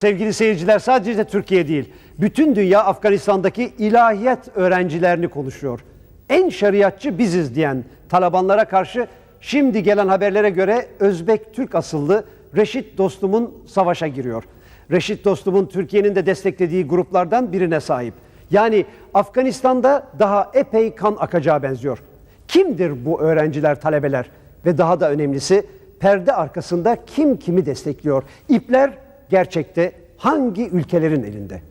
Sevgili seyirciler sadece Türkiye değil, bütün dünya Afganistan'daki ilahiyat öğrencilerini konuşuyor. En şeriatçı biziz diyen Talibanlara karşı şimdi gelen haberlere göre Özbek Türk asıllı Reşit Dostum'un savaşa giriyor. Reşit Dostum'un Türkiye'nin de desteklediği gruplardan birine sahip. Yani Afganistan'da daha epey kan akacağı benziyor. Kimdir bu öğrenciler, talebeler? Ve daha da önemlisi perde arkasında kim kimi destekliyor? İpler gerçekte hangi ülkelerin elinde?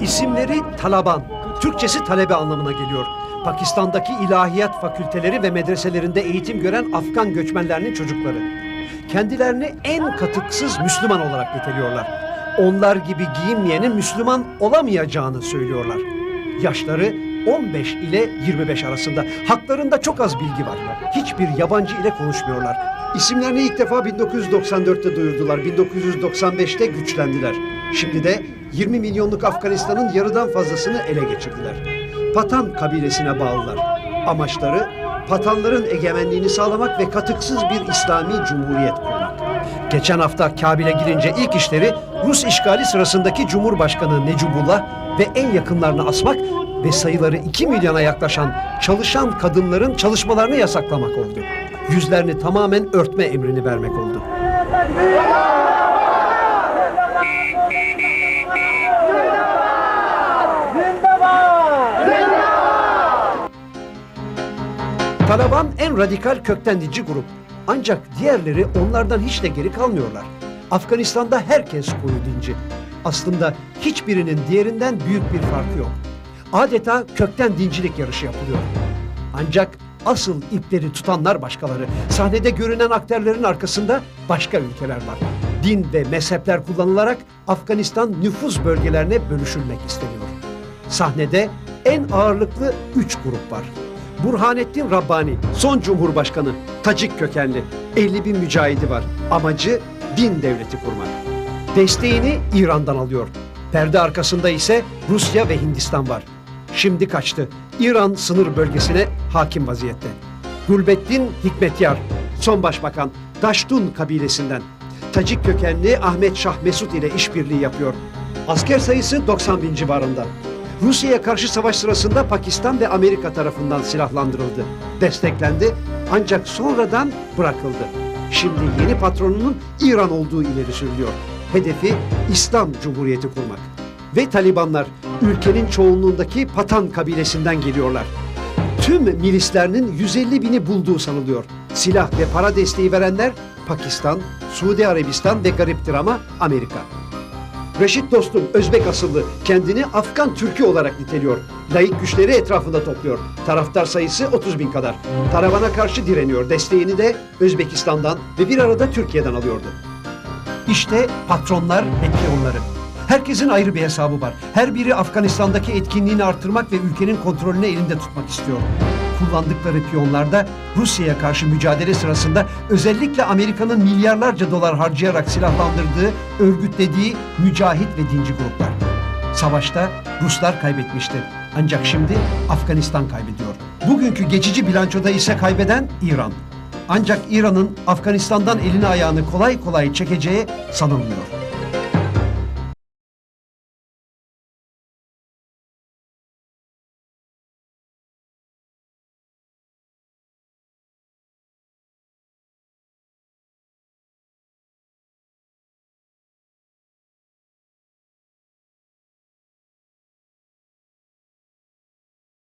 İsimleri Talaban, Türkçesi talebe anlamına geliyor. Pakistan'daki ilahiyat fakülteleri ve medreselerinde eğitim gören Afgan göçmenlerinin çocukları. Kendilerini en katıksız Müslüman olarak niteliyorlar. Onlar gibi giyinmeyenin Müslüman olamayacağını söylüyorlar. Yaşları 15 ile 25 arasında. Haklarında çok az bilgi var. Hiçbir yabancı ile konuşmuyorlar. İsimlerini ilk defa 1994'te duyurdular. 1995'te güçlendiler. Şimdi de 20 milyonluk Afganistan'ın yarıdan fazlasını ele geçirdiler. Patan kabilesine bağlılar. Amaçları Patanların egemenliğini sağlamak ve katıksız bir İslami cumhuriyet kurmak. Geçen hafta Kabil'e girince ilk işleri Rus işgali sırasındaki Cumhurbaşkanı Necubullah ve en yakınlarını asmak ve sayıları 2 milyona yaklaşan çalışan kadınların çalışmalarını yasaklamak oldu. Yüzlerini tamamen örtme emrini vermek oldu. Taliban en radikal kökten dinci grup. Ancak diğerleri onlardan hiç de geri kalmıyorlar. Afganistan'da herkes koyu dinci. Aslında hiçbirinin diğerinden büyük bir farkı yok. Adeta kökten dincilik yarışı yapılıyor. Ancak asıl ipleri tutanlar başkaları. Sahnede görünen aktörlerin arkasında başka ülkeler var. Din ve mezhepler kullanılarak Afganistan nüfuz bölgelerine bölüşülmek isteniyor. Sahnede en ağırlıklı üç grup var. Burhanettin Rabbani, son cumhurbaşkanı, Tacik kökenli, 50 bin mücahidi var. Amacı din devleti kurmak. Desteğini İran'dan alıyor. Perde arkasında ise Rusya ve Hindistan var. Şimdi kaçtı. İran sınır bölgesine hakim vaziyette. Gulbettin Hikmetyar, son başbakan, Daştun kabilesinden. Tacik kökenli Ahmet Şah Mesut ile işbirliği yapıyor. Asker sayısı 90 bin civarında. Rusya'ya karşı savaş sırasında Pakistan ve Amerika tarafından silahlandırıldı. Desteklendi ancak sonradan bırakıldı. Şimdi yeni patronunun İran olduğu ileri sürülüyor. Hedefi İslam Cumhuriyeti kurmak. Ve Talibanlar ülkenin çoğunluğundaki Patan kabilesinden geliyorlar. Tüm milislerinin 150 bini bulduğu sanılıyor. Silah ve para desteği verenler Pakistan, Suudi Arabistan ve gariptir ama Amerika. Reşit dostum Özbek asıllı kendini Afgan Türk'ü olarak niteliyor. Layık güçleri etrafında topluyor. Taraftar sayısı 30 bin kadar. Taliban'a karşı direniyor. Desteğini de Özbekistan'dan ve bir arada Türkiye'den alıyordu. İşte patronlar ve piyonları. Herkesin ayrı bir hesabı var. Her biri Afganistan'daki etkinliğini artırmak ve ülkenin kontrolünü elinde tutmak istiyor. Kullandıkları piyonlar da Rusya'ya karşı mücadele sırasında özellikle Amerika'nın milyarlarca dolar harcayarak silahlandırdığı, örgütlediği mücahit ve dinci gruplar. Savaşta Ruslar kaybetmişti. Ancak şimdi Afganistan kaybediyor. Bugünkü geçici bilançoda ise kaybeden İran. Ancak İran'ın Afganistan'dan elini ayağını kolay kolay çekeceği sanılmıyor.